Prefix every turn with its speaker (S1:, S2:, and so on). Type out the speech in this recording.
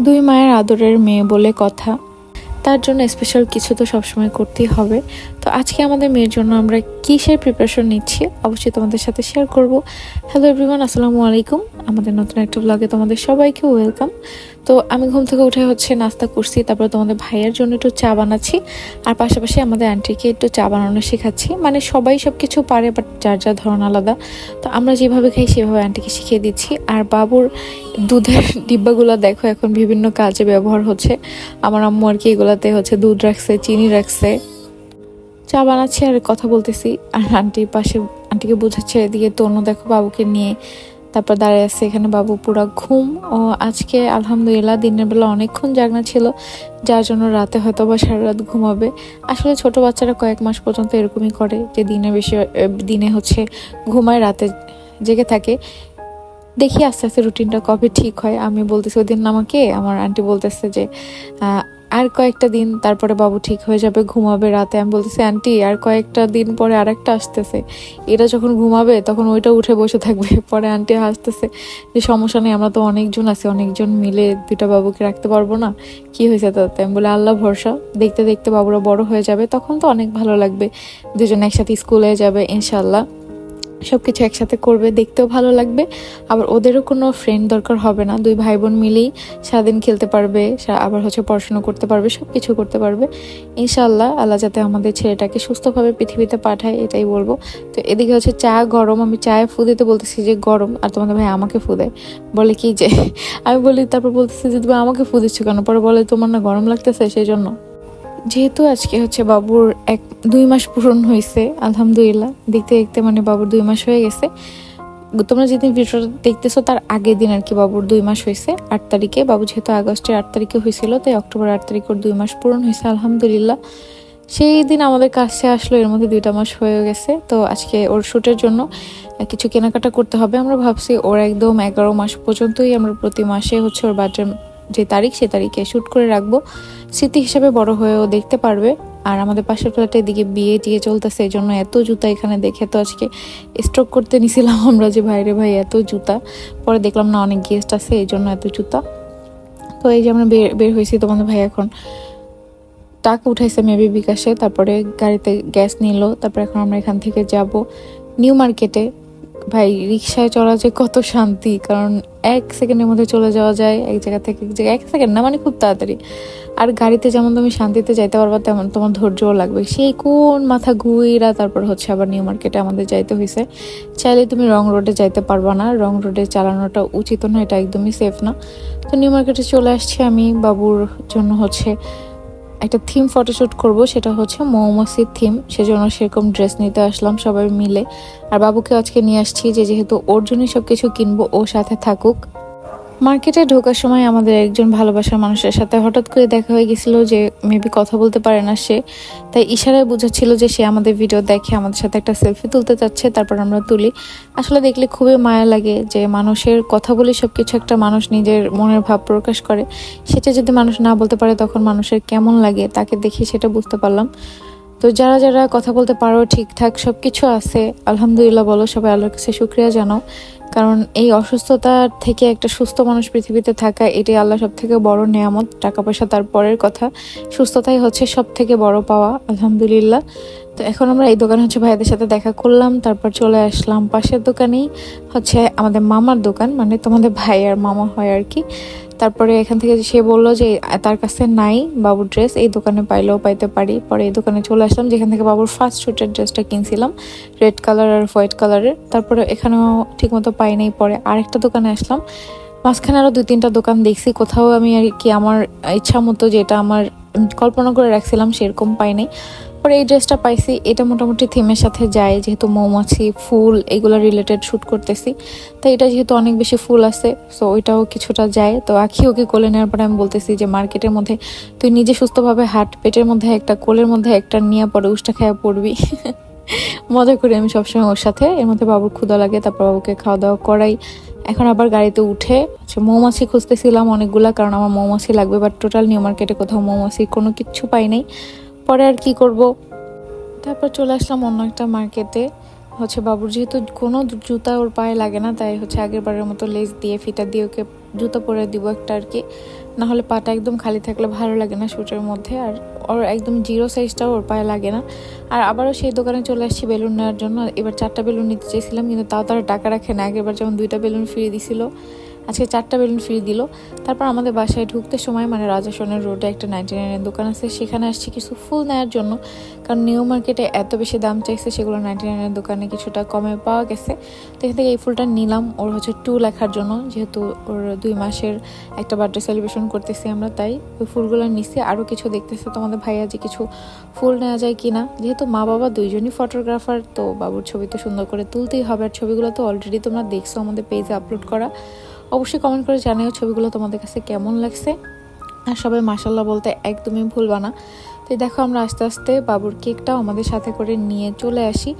S1: দুই মায়ের আদরের মেয়ে বলে কথা। তার জন্য স্পেশাল কিছু তো সবসময় করতেই হবে। তো আজকে আমাদের মেয়ের জন্য আমরা কিসের প্রিপারেশন নিচ্ছি, অবশ্যই তোমাদের সাথে শেয়ার করব। হ্যালো এভরিওয়ান আসসালামু আলাইকুম। আমাদের নতুন একটা ব্লগে তোমাদের সবাইকে ওয়েলকাম তো আমি ঘুম থেকে উঠে হচ্ছে নাস্তা করছি, তারপর তোমাদের ভাইয়ের জন্য একটু চা বানাচ্ছি, আর পাশাপাশি আমাদের আন্টিকে একটু চা বানানো শেখাচ্ছি। মানে সবাই সব কিছু পারে বাট যার যার ধরন আলাদা। তো আমরা যেভাবে খাই, সেভাবে আন্টিকে শিখিয়ে দিচ্ছি। আর বাবুর দুধের ডিব্বাগুলো দেখো, এখন বিভিন্ন কাজে ব্যবহার হচ্ছে। আমার আম্মু আর কি এগুলাতে হচ্ছে দুধ রাখছে, চিনি রাখছে। চা বানাচ্ছি আর কথা বলতেছি। আর আন্টির পাশে, আন্টিকে বোঝাচ্ছে, এদিকে তনু দেখো বাবুকে নিয়ে, তারপর দাঁড়িয়ে আছে এখানে বাবু পুরা ঘুম। ও আজকে আলহামদুলিল্লাহ দিনের বেলা অনেকক্ষণ জাগনা ছিল, যার জন্য রাতে হয়তো বা সারা রাত ঘুমাবে। আসলে ছোট বাচ্চারা কয়েক মাস পর্যন্ত এরকমই করে যে দিনে বেশি দিনে হচ্ছে ঘুমায়, রাতে জেগে থাকে। দেখি আস্তে আস্তে রুটিনটা কবে ঠিক হয়। আমি বলতেছি, ওই দিন আমাকে, আমার আন্টি বলতেছে যে আর কয়েকটা দিন তারপরে বাবু ঠিক হয়ে যাবে, ঘুমাবে রাতে। আমি বলতেছি, আন্টি, আর কয়েকটা দিন পরে আরেকটা আসতেছে। এটা যখন ঘুমাবে, তখন ওইটা উঠে বসে থাকবে। পরে আন্টি হাসতেছে যে, সমস্যা নেই, আমরা তো অনেকজন আছি, অনেকজন মিলে দুইটা বাবুকে রাখতে পারব না। কি হয়েছে তাতে? আমি বলে, আল্লাহ ভরসা। দেখতে দেখতে বাবুরা বড় হয়ে যাবে, তখন তো অনেক ভালো লাগবে। দুজন একসাথে স্কুলে যাবে ইনশাল্লাহ সব কিছু একসাথে করবে, দেখতেও ভালো লাগবে। আবার ওদেরও কোনো ফ্রেন্ড দরকার হবে না। দুই ভাই বোন মিলেই সারাদিন খেলতে পারবে আবার হচ্ছে পড়াশুনো করতে পারবে সব কিছু করতে পারবে। ইনশাল্লাহ আল্লাহ যাতে আমাদের ছেলেটাকে সুস্থভাবে পৃথিবীতে পাঠায়, এটাই বলব। তো এদিকে হচ্ছে চা গরম, আমি চায়ে ফু দিতে বলতেছি যে গরম, আর তোমাদের ভাই আমাকে ফু দেয়। বলে কি যে, আমি বলি, তারপর বলতেছি যে তুমি আমাকে ফু দিচ্ছ কেন? পরে বলে, তোমার না গরম লাগতেছে সেই জন্য যেহেতু আজকে হচ্ছে বাবুর এক, দুই মাস পূরণ হয়েছে আলহামদুলিল্লাহ। দেখতে দেখতে মানে বাবুর দুই মাস হয়ে গেছে। তোমরা যেদিন ভিডিওটা দেখতেছো, তার আগের দিন আর কি বাবুর দুই মাস হয়েছে আট তারিখে, বাবু যেহেতু আগস্টের আট তারিখে হয়েছিল তাই অক্টোবর আট তারিখ ওর দুই মাস পূরণ হয়েছে আলহামদুলিল্লাহ। সেই দিন আমাদের কাছে আসলো, এর মধ্যে দুইটা মাস হয়ে গেছে। তো আজকে ওর শ্যুটের জন্য কিছু কেনাকাটা করতে হবে। আমরা ভাবছি ওর একদম এগারো মাস পর্যন্তই আমরা প্রতি মাসে হচ্ছে ওর বার্থডে যে তারিখ, সে তারিখে শ্যুট করে রাখব। স্মৃতি হিসাবে বড় হয়েও দেখতে পারবে। আর আমাদের পাশের ফ্ল্যাটে এদিকে বিয়ে টিয়ে চলতেছে, এই জন্য এত জুতা এখানে দেখে তো আজকে স্ট্রোক করতে নিছিলাম আমরা যে ভাইরে ভাই, এত জুতা। পরে দেখলাম না, অনেক গেস্ট আছে, এই জন্য এত জুতা। তো এই যে আমরা বের বের হয়েছি, তোমাদের ভাই এখন টাকা উঠাইছে মেবি বিকাশে, তারপরে গাড়িতে গ্যাস নিল, তারপরে এখন আমরা এখান থেকে যাব নিউ মার্কেটে। ভাই রিক্সায় চলা যে কত শান্তি, কারণ এক সেকেন্ডের মধ্যে চলে যাওয়া যায়, এক জায়গা থেকে এক জায়গায়, এক সেকেন্ড না মানে খুব তাড়াতাড়ি। আর গাড়িতে যেমন তুমি শান্তিতে যাইতে পারবা, তেমন তোমার ধৈর্যও লাগবে। সেই কোন মাথা ঘুইরা তারপর হচ্ছে আবার নিউ মার্কেটে আমাদের যাইতে হয়েছে চাইলে তুমি রং রোডে যাইতে পারবা না, রং রোডে চালানোটা উচিত না, এটা একদমই সেফ না। তো নিউ মার্কেটে চলে আসছি আমি, বাবুর জন্য হচ্ছে একটা থিম ফটোশ্যুট করব, সেটা হচ্ছে মৌমাসির থিম সেজন্য সেরকম ড্রেস নিতে আসলাম সবাই মিলে। আর বাবুকে আজকে নিয়ে আসছি যে যেহেতু ওর জন্যই সব কিছু কিনবো, ও সাথে থাকুক। মার্কেটে ঢোকার সময় আমাদের একজন ভালোবাসার মানুষের সাথে হঠাৎ করে দেখা হয়ে গেছিল যে মেবি কথা বলতে পারে না সে। তাই ইশারায় বোঝাচ্ছিল যে সে আমাদের ভিডিও দেখে, আমাদের সাথে একটা সেলফি তুলতে চাচ্ছে, তারপর আমরা তুলি। আসলে দেখলে খুবই মায়া লাগে যে মানুষের কথা বলে সব কিছু একটা মানুষ নিজের মনের ভাব প্রকাশ করে। সেটা যদি মানুষ না বলতে পারে তখন মানুষের কেমন লাগে তাকে দেখে সেটা বুঝতে পারলাম। তো যারা যারা কথা বলতে পারো, ঠিকঠাক সব কিছু আছে, আলহামদুলিল্লাহ বলো সবাই আল্লাহর কাছে শুক্রিয়া জানাও। কারণ এই অসুস্থতার থেকে একটা সুস্থ মানুষ পৃথিবীতে থাকা এটি আল্লাহ সব থেকে বড় নেয়ামত, টাকা পয়সা তার পরের কথা। সুস্থতাই হচ্ছে সব থেকে বড় পাওয়া, আলহামদুলিল্লাহ। তো এখন আমরা এই দোকানে হচ্ছে ভাইদের সাথে দেখা করলাম, তারপর চলে আসলাম পাশের দোকানেই হচ্ছে আমাদের মামার দোকান মানে তোমাদের ভাই আর মামা হয় আর কি। তারপরে এখান থেকে সে বলল যে, তার কাছে নাই বাবুর ড্রেস এই দোকানে পাইলেও পাইতে পারি। পরে এই দোকানে চলে আসলাম, যেখান থেকে বাবুর ফার্স্ট শুটের ড্রেসটা কিনছিলাম রেড কালার আর হোয়াইট কালারের তারপরে এখানেও ঠিকমতো পাই নাই, পরে আরেকটা দোকানে আসলাম। মাঝখানে আরও দুই তিনটা দোকান দেখছি, কোথাও আমি আর কি আমার ইচ্ছা মতো যেটা আমার কল্পনা করে রাখছিলাম, সেরকম পাই নাই। পরে এই ড্রেসটা পাইছি, এটা মোটামুটি থিমের সাথে যায়, যেহেতু মৌমাছি, ফুল এগুলো রিলেটেড শ্যুট করতেছি। তো এটা যেহেতু অনেক বেশি ফুল আছে সো ওইটাও কিছুটা যায়। তো আখি ওকে কোলে নেওয়ার পরে আমি বলতেছি যে, মার্কেটের মধ্যে তুই নিজে সুস্থভাবে হাট, পেটের মধ্যে একটা, কোলের মধ্যে একটা, নিয়ে পরে উষ্টা খাওয়া পড়বি। মজা করি আমি সবসময় ওর সাথে। এর মধ্যে বাবুর ক্ষুদা লাগে, তারপর বাবুকে খাওয়া দাওয়া করাই। এখন আবার গাড়িতে উঠে হচ্ছে মৌমাছি খুঁজতেছিলাম অনেকগুলা, কারণ আমার মৌমাছি লাগবে বাট টোটাল নিউ মার্কেটে কোথাও মৌমাছি কোনো কিচ্ছু পাই নাই। পরে আর কি করব? তারপর চলে আসলাম অন্য একটা মার্কেটে। হচ্ছে বাবুর যেহেতু কোনো জুতা ওর পায়ে লাগে না, তাই হচ্ছে আগের বারের মতো লেস দিয়ে ফিটা দিয়ে ওকে জুতো পরে দিব একটা আর কি। না হলে পাটা একদম খালি থাকলে ভালো লাগে না শুটের মধ্যে, আর ওর একদম জিরো সাইজটাও ওর পায়ে লাগে না। আর আবারও সেই দোকানে চলে আসছি বেলুন নেওয়ার জন্য। এবার চারটা বেলুন নিতে চেয়েছিলাম, কিন্তু তাও তারা টাকা রাখে না। আগেরবার যেমন দুইটা বেলুন ফিরিয়ে দিছিল আজকে চারটা বেলুন ফ্রি দিল। তারপর আমাদের বাসায় ঢুকতে সময় মানে রাজাসনের রোডে একটা নাইনটি নাইনের দোকান আছে, সেখানে আসছি কিছু ফুল নেওয়ার জন্য। কারণ নিউ মার্কেটে এত বেশি দাম চাইছে, সেগুলো নাইনটি নাইনের দোকানে কিছুটা কমে পাওয়া গেছে। তো এখান থেকে এই ফুলটা নিলাম, ওর হচ্ছে টু লেখার জন্য, যেহেতু ওর দুই মাসের একটা বার্থডে সেলিব্রেশন করতেছি আমরা, তাই ওই ফুলগুলো নিচে আরও কিছু দেখতেছে তোমাদের ভাইয়া যে কিছু ফুল নেওয়া যায় কি না যেহেতু মা বাবা দুইজনই ফটোগ্রাফার তো বাবুর ছবি তো সুন্দর করে তুলতেই হবে। আর ছবিগুলো তো অলরেডি তোমরা দেখছ আমাদের পেজে আপলোড করা। অবশ্যই কমেন্ট করে জানিও ছবিগুলো তোমাদের কাছে কেমন লাগছে। আর সবাই মাসাল্লাহ বলতে একদমই ভুলবা না। তো দেখো আমরা আস্তে আস্তে বাবুর কেকটাও আমাদের সাথে করে নিয়ে চলে আসি।